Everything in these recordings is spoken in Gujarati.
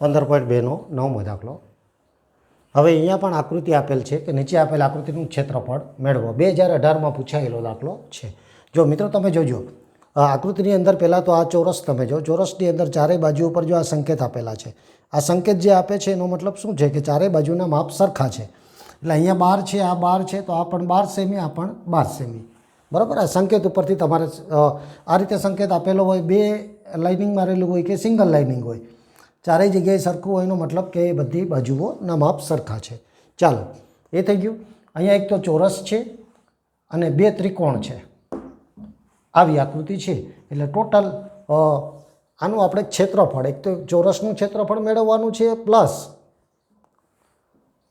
પંદર પોઈન્ટ બેનો નવમો દાખલો. હવે અહીંયા પણ આકૃતિ આપેલ છે કે નીચે આપેલ આકૃતિનું ક્ષેત્રફળ મેળવો. બે હજાર અઢારમાં પૂછાયેલો દાખલો છે. જો મિત્રો તમે જોજો આકૃતિની અંદર પહેલાં તો આ ચોરસ તમે જો, ચોરસની અંદર ચારેય બાજુ ઉપર જો આ સંકેત આપેલા છે. આ સંકેત જે આપે છે એનો મતલબ શું છે કે ચારેય બાજુના માપ સરખા છે. એટલે અહીંયા બાર છે, આ બાર છે, તો આ પણ બાર સેમી, આ પણ બાર સેમી. બરાબર? આ સંકેત ઉપરથી તમારે આ રીતે સંકેત આપેલો હોય, બે લાઇનિંગ મારેલું હોય કે સિંગલ લાઇનિંગ હોય. ચારેય જગ્યાએ સરખું હોય એનો મતલબ કે એ બધી બાજુઓના માપ સરખા છે. ચાલો, એ થઈ ગયું. અહીંયા એક તો ચોરસ છે અને બે ત્રિકોણ છે. આવી આકૃતિ છે. એટલે ટોટલ આનું આપણે ક્ષેત્રફળ, એક તો ચોરસનું ક્ષેત્રફળ મેળવવાનું છે પ્લસ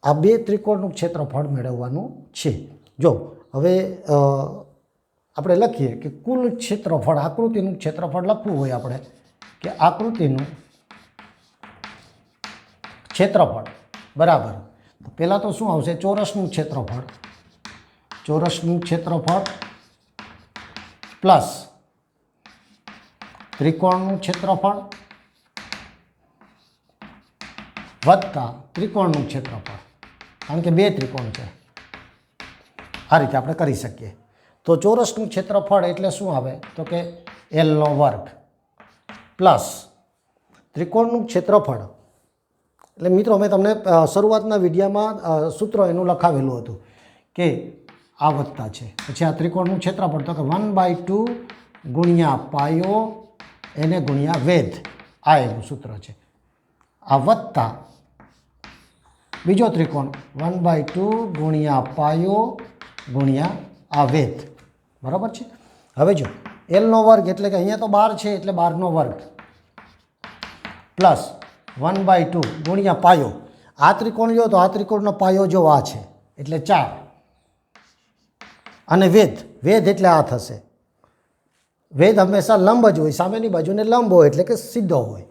આ બે ત્રિકોણનું ક્ષેત્રફળ મેળવવાનું છે. જો, હવે આપણે લખીએ કે કુલ ક્ષેત્રફળ, આકૃતિનું ક્ષેત્રફળ લખવું હોય આપણે, કે આકૃતિનું ક્ષેત્રફળ. બરાબર. પહેલાં તો શું આવશે? ચોરસનું ક્ષેત્રફળ. ચોરસનું ક્ષેત્રફળ પ્લસ ત્રિકોણનું ક્ષેત્રફળ વત્તા ત્રિકોણનું ક્ષેત્રફળ. કારણ કે બે ત્રિકોણ છે. આ રીતે આપણે કરી શકીએ. તો ચોરસનું ક્ષેત્રફળ એટલે શું આવે? તો કે એલનો વર્ગ પ્લસ ત્રિકોણનું ક્ષેત્રફળ એટલે મિત્રો મેં તમને શરૂઆતના વિડીયામાં સૂત્ર એનું લખાવેલું હતું કે આ વત્તા છે. પછી આ ત્રિકોણનું ક્ષેત્રફળ તો કે વન બાય ટુ ગુણ્યા પાયો એને ગુણ્યા વેધ. આ એનું સૂત્ર છે. આ વત્તા બીજો ત્રિકોણ વન બાય ટુ ગુણ્યા પાયો ગુણ્યા આ વેધ. બરાબર છે? હવે જો એલનો વર્ગ એટલે કે અહીંયા તો બાર છે, એટલે બારનો વર્ગ. પ્લસ વન બાય ટુ ગુણ્યા પાયો. આ ત્રિકોણ જો તો આ ત્રિકોણનો પાયો જો આ છે, એટલે ચાર. અને વેદ વેદ એટલે આ થશે. વેદ હંમેશા લંબ જ હોય, સામેની બાજુને લંબ હોય એટલે કે સીધો હોય.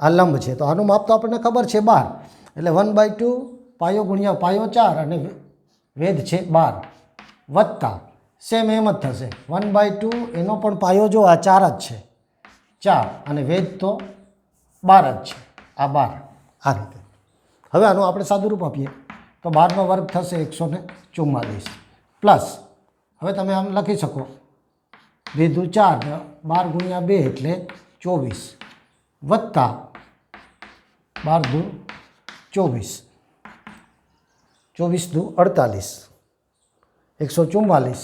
આ લંબ છે, તો આનું માપ તો આપણને ખબર છે બાર. એટલે વન બાય ટુ પાયો ગુણ્યા પાયો ચાર અને વેદ છે બાર. વત્તા. સેમ એમ જ થશે. વન બાય ટુ એનો પણ પાયો જો આ ચાર જ છે. ચાર અને વેદ તો બાર જ છે. આ બાર આ રીતે. હવે આનું આપણે સાદુરૂપ આપીએ. તો બારનો વર્ગ થશે એકસો ને ચુમ્માલીસ પ્લસ, હવે તમે આમ લખી શકો. બે ચાર બાર ગુણ્યા બે એટલે ચોવીસ. વત્તા બાર દુ ચોવીસ. ચોવીસ દુ અડતાલીસ. એકસો ચુમ્માલીસ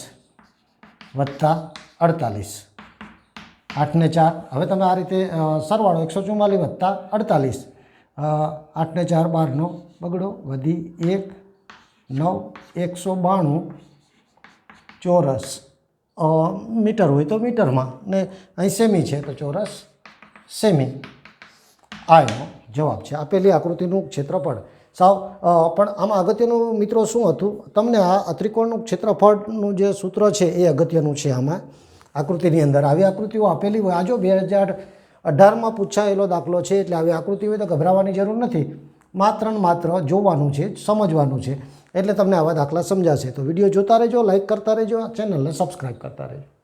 વત્તા અડતાલીસ. આઠને ચાર. હવે તમે આ રીતે સરવાળો એકસો ચુમ્માલીસ વત્તા અડતાલીસ. આઠને ચાર બારનો બગડો, વધી એક, નવ, એકસો બાણું ચોરસ. મીટર હોય તો મીટરમાં ને અહીં સેમી છે તો ચોરસ સેમી. આ એનો જવાબ છે. આપેલી આકૃતિનું ક્ષેત્રફળ. સાવ પણ આમાં અગત્યનું મિત્રો શું હતું? તમને આ ત્રિકોણનું ક્ષેત્રફળનું જે સૂત્ર છે એ અગત્યનું છે આમાં. આકૃતિની અંદર. આવી આકૃતિઓ આપેલી હોય. આજો બે હજાર અઢારમાં પૂછાયેલો દાખલો છે એટલે આવી આકૃતિ હોય તો ગભરાવાની જરૂર નથી. માત્ર ને માત્ર જોવાનું છે, સમજવાનું છે. એટલે તમને આવા દાખલા સમજાશે. તો વીડિયો જોતા રહેજો લાઈક કરતા રહેજો ચેનલને સબસ્ક્રાઈબ કરતા રહેજો.